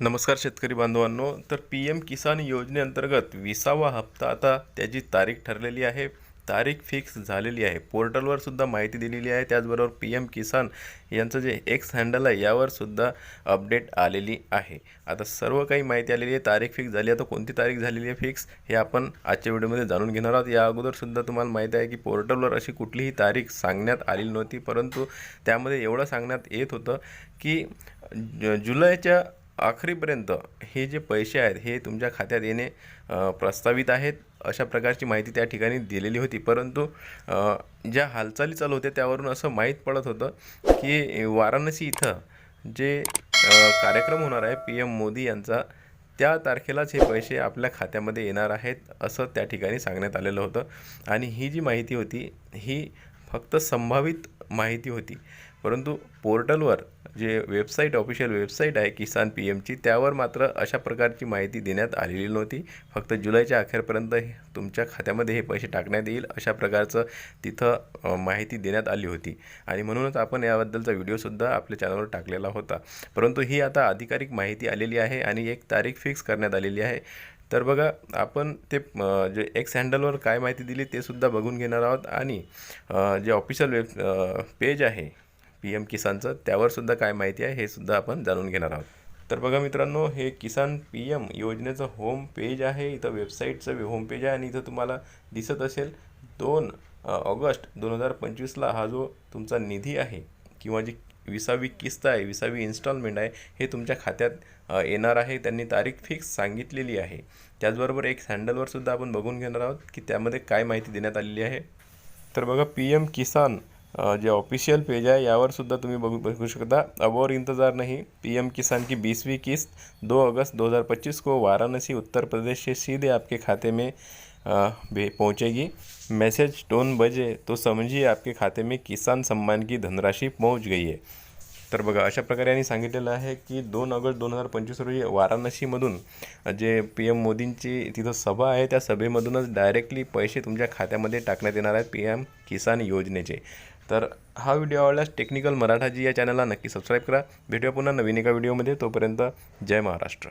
नमस्कार शेतकरी बांधवांनो. तर पी एम किसान योजनेअंतर्गत विसावा हप्ता आता त्याची तारीख ठरलेली आहे. तारीख फिक्स झालेली आहे. पोर्टलवर सुद्धा माहिती दिलेली आहे. त्याचबरोबर पी एम किसान यांचं जे एक्स हँडल आहे यावर सुद्धा अपडेट आलेली आहे. आता सर्व काही माहिती आलेली आहे. तारीख फिक्स झाली आहे. तर कोणती तारीख झालेली आहे फिक्स हे आपण आजच्या व्हिडिओमध्ये जाणून घेणार आहोत. या अगोदर सुद्धा तुम्हाला माहिती आहे की पोर्टलवर अशी कुठलीही तारीख सांगण्यात आलेली नव्हती. परंतु त्यामध्ये एवढं सांगण्यात येत होतं की ज- जुलैच्या आखरीपर्यंत हे जे पैसे आहेत हे तुमच्या खात्यात येणे प्रस्तावित आहेत अशा प्रकारची माहिती त्या ठिकाणी दिलेली होती. परंतु ज्या हालचाली चालू होत्या त्यावरून असं माहीत पडत होतं की वाराणसी इथं जे कार्यक्रम होणार आहे पी एम मोदी यांचा त्या तारखेलाच हे पैसे आपल्या खात्यामध्ये येणार आहेत असं त्या ठिकाणी सांगण्यात आलेलं होतं. आणि ही जी माहिती होती ही फक्त संभावित माहिती होती. परंतु पोर्टलवर जे वेबसाईट ऑफिशियल वेबसाईट आहे किसान पी एमची त्यावर मात्र अशा प्रकारची माहिती देण्यात आलेली नव्हती. फक्त जुलैच्या अखेरपर्यंत हे तुमच्या खात्यामध्ये हे पैसे टाकण्यात येईल अशा प्रकारचं तिथं माहिती देण्यात आली होती. आणि म्हणूनच आपण याबद्दलचा व्हिडिओसुद्धा आपल्या चॅनलवर टाकलेला होता. परंतु ही आता अधिकारिक माहिती आलेली आहे आणि एक तारीख फिक्स करण्यात आलेली आहे. तर बघा आपण ते जे एक्स हँडलवर काय माहिती दिली ते सुद्धा बघून घेणार आहोत. आणि जे ऑफिशियल वेब पेज आहे पी एम किसानचं त्यावर सुद्धा काय माहिती आहे हे सुद्धा आपण जाणून घेणार आहोत. तर बघा मित्रांनो हे किसान पी एम योजनेचं होम पेज आहे इथं वेबसाईटचं होम पेज आहे आणि इथं तुम्हाला दिसत असेल दोन ऑगस्ट दोन हजार पंचवीसला हा जो तुमचा निधी आहे किंवा जी विसावी किस्त आहे विसावी इन्स्टॉलमेंट आहे हे तुमच्या खात्यात येणार आहे. त्यांनी तारीख फिक्स सांगितलेली आहे. त्याचबरोबर एक हँडलवर सुद्धा आपण बघून घेणार आहोत की त्यामध्ये काय माहिती देण्यात आलेली आहे. तर बघा पी एम किसान जे ऑफिशियल पेज आहे यावरसुद्धा तुम्ही बघू बघू शकता. अब और इंतज़ार नहीं. पी एम किसान की बीसवीं किस्त दो अगस्त 2025 को वाराणसी उत्तर प्रदेश से सीधे आपके खाते में भे पहुंचेगी. मैसेज टोन बजे तो समझिए आपके खाते में किसान सम्मान की धनराशि पहुंच गई है. तर बघा अशा प्रकारे यांनी सांगितलेलं आहे की दोन ऑगस्ट दोन हजार पंचवीस रोजी वाराणसीमधून जे पी एम मोदींची तिथं सभा आहे त्या सभेमधूनच डायरेक्टली पैसे तुमच्या खात्यामध्ये टाकण्यात येणार आहेत पी एम किसान योजनेचे. तर हा व्हिडिओ आवडल्यास टेक्निकल मराठाजी या चॅनलला नक्की सबस्क्राईब करा. भेटूया पुन्हा नवीन एका व्हिडिओमध्ये तोपर्यंत जय महाराष्ट्र.